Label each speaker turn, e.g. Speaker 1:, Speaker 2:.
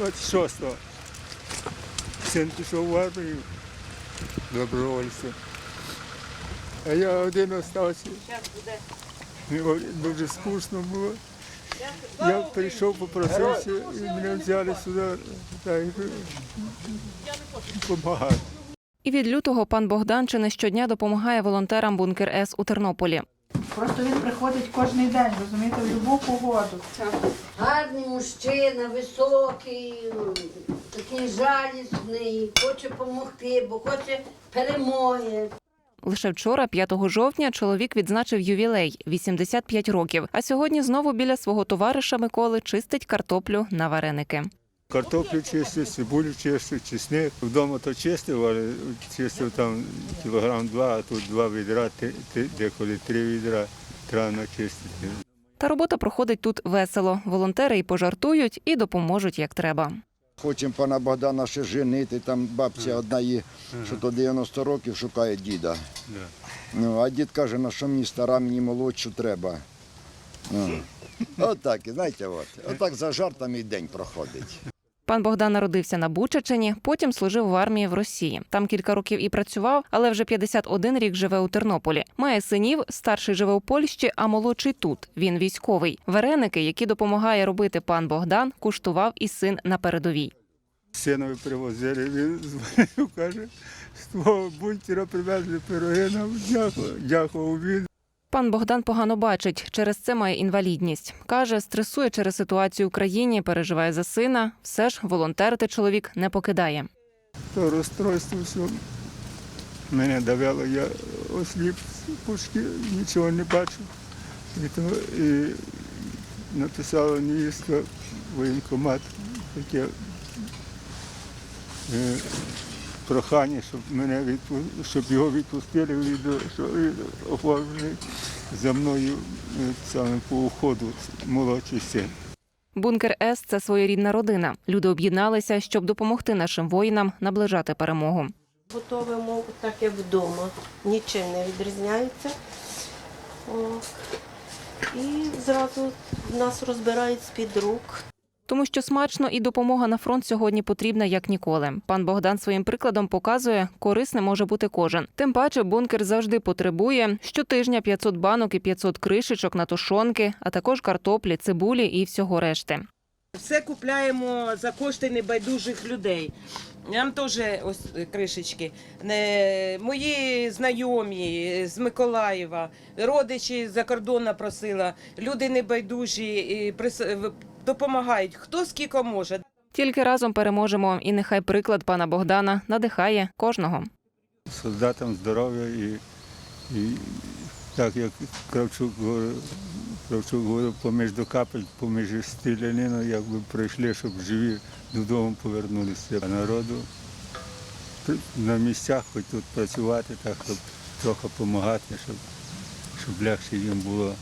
Speaker 1: 26-го. Син пішов в армію добровольцем. А я один остався. Дуже скучно було. Я прийшов, попросився і мене взяли сюди та й допомагати.
Speaker 2: І від лютого пан Богдан чи не щодня допомагає волонтерам бункер С у Тернополі.
Speaker 3: Просто він приходить кожен день, розумієте, в будь-яку погоду.
Speaker 4: Гарний мужчина, високий, такий жалісний, хоче допомогти, бо хоче перемоги.
Speaker 2: Лише вчора, 5 жовтня, чоловік відзначив ювілей 85 років. А сьогодні знову біля свого товариша Миколи чистить картоплю на вареники.
Speaker 1: Картоплю чистив, цибулю чистив, чесник. Вдома то чистив, але чистив там кілограм два, а тут два відра, деколи три відра треба начистити.
Speaker 2: Та робота проходить тут весело. Волонтери і пожартують, і допоможуть як треба.
Speaker 5: Хочемо пана Богдана ще женити, там бабця одна є, що то 90 років шукає діда. Ну, а дід каже, на що мені стара, мені молодшу треба. Ну. Отак, знаєте, от. отак за жартами і день проходить.
Speaker 2: Пан Богдан народився на Бучачині, потім служив в армії в Росії. Там кілька років і працював, але вже 51 рік живе у Тернополі. Має синів, старший живе у Польщі, а молодший тут. Він військовий. Вареники, які допомагає робити пан Богдан, куштував і син на передовій.
Speaker 1: Синові привозили, він дзвонив, каже, з твого бункера привезли пироги нам. Дякую, дякував він.
Speaker 2: Пан Богдан погано бачить, через це має інвалідність. Каже, стресує через ситуацію в країні, переживає за сина. Все ж волонтерити чоловік не покидає.
Speaker 1: То розстройство все. Мене давило, я осліп пушки, нічого не бачу. І, то, і написала невістка воєнкомат таке е, прохання, щоб мене відпу... щоб його відпустили від що оформлений за мною е, саме по уходу молодший син.
Speaker 2: Бункер С це своєрідна родина. Люди об'єдналися, щоб допомогти нашим воїнам наближати перемогу.
Speaker 6: Готовимо так, як вдома. Нічим не відрізняється. І зразу нас розбирають з-під рук.
Speaker 2: Тому що смачно і допомога на фронт сьогодні потрібна як ніколи. Пан Богдан своїм прикладом показує, корисним може бути кожен. Тим паче бункер завжди потребує щотижня 500 банок і 500 кришечок на тушонки, а також картоплі, цибулі і всього решти.
Speaker 7: Все купляємо за кошти небайдужих людей. Нам теж ось кришечки. Мої знайомі з Миколаєва, родичі за кордону просила, люди небайдужі допомагають. Хто скільки може.
Speaker 2: Тільки разом переможемо, і нехай приклад пана Богдана надихає кожного.
Speaker 1: солдатам здоров'я і, і так як Кравчук говорив, Кравчук говорив, поміж до капель, поміж стрілянину, якби прийшли, щоб живі додому повернулися. А народу на місцях хоч тут працювати, так, щоб трохи допомагати, щоб, щоб легше їм було.